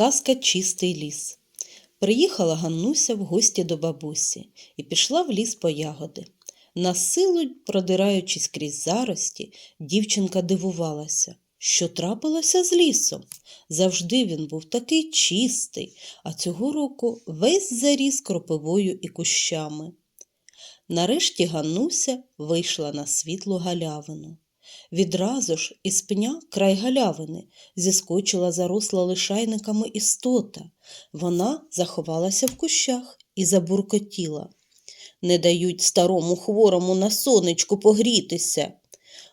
Казка Чистий ліс. Приїхала Ганнуся в гості до бабусі і пішла в ліс по ягоди. На силу, продираючись крізь зарості, дівчинка дивувалася, що трапилося з лісом. Завжди він був такий чистий, а цього року весь заріс кропивою і кущами. Нарешті Ганнуся вийшла на світлу галявину. Відразу ж із пня край галявини зіскочила заросла лишайниками істота. Вона заховалася в кущах і забуркотіла. Не дають старому хворому на сонечку погрітися.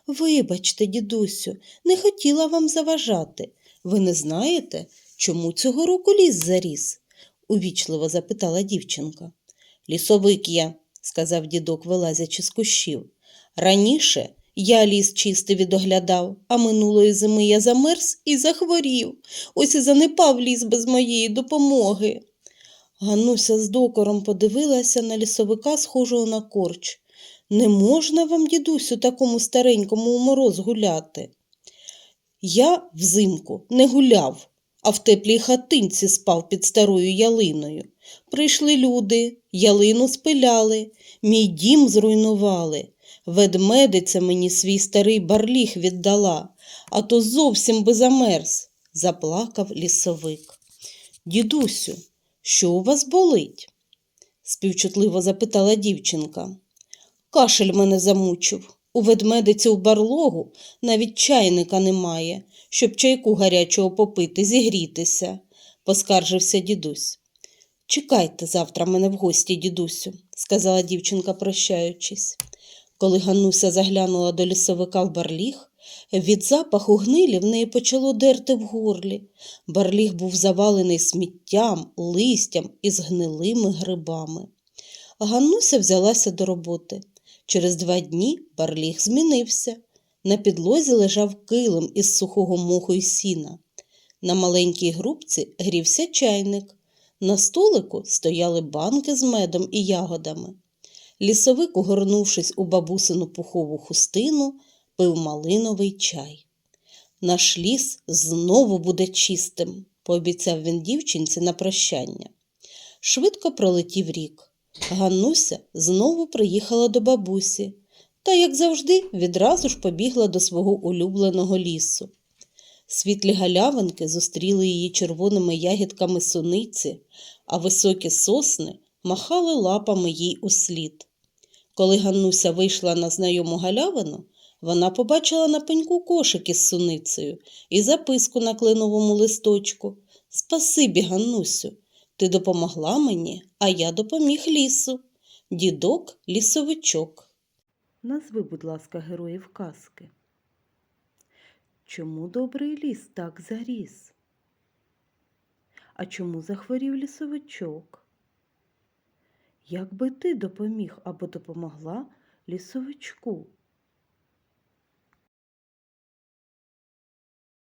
Вибачте, дідусю, не хотіла вам заважати. Ви не знаєте, чому цього року ліс заріс? увічливо запитала дівчинка. Лісовик я, сказав дідок, вилазячи з кущів. Раніше я ліс чистий відоглядав, а минулої зими я замерз і захворів. Ось і занепав ліс без моєї допомоги. Гануся з докором подивилася на лісовика, схожого на корч. Не можна вам, дідусю, такому старенькому у мороз гуляти. Я взимку не гуляв, а в теплій хатинці спав під старою ялиною. Прийшли люди, ялину спиляли, мій дім зруйнували. Ведмедиця мені свій старий барліг віддала, а то зовсім би замерз, заплакав лісовик. Дідусю, що у вас болить? співчутливо запитала дівчинка. Кашель мене замучив. У ведмедиці в барлогу навіть чайника немає, щоб чайку гарячого попити, зігрітися, поскаржився дідусь. Чекайте завтра мене в гості, дідусю, сказала дівчинка, прощаючись. Коли Ганнуся заглянула до лісовика в барліг, від запаху гнилі в неї почало дерти в горлі. Барліг був завалений сміттям, листям і згнилими грибами. Ганнуся взялася до роботи. Через два дні барліг змінився. На підлозі лежав килим із сухого моху й сіна. На маленькій грубці грівся чайник. На столику стояли банки з медом і ягодами. Лісовик, угорнувшись у бабусину пухову хустину, пив малиновий чай. Наш ліс знову буде чистим, пообіцяв він дівчинці на прощання. Швидко пролетів рік. Ганнуся знову приїхала до бабусі та, як завжди, відразу ж побігла до свого улюбленого лісу. Світлі галявинки зустріли її червоними ягідками суниці, а високі сосни махали лапами їй услід. Коли Ганнуся вийшла на знайому галявину, вона побачила на пеньку кошик із суницею і записку на кленовому листочку. Спасибі, Ганнусю, ти допомогла мені, а я допоміг лісу. Дідок лісовичок. Назви, будь ласка, героїв казки. Чому добрий ліс так заріс? А чому захворів лісовичок? Як би ти допоміг або допомогла лісовичку?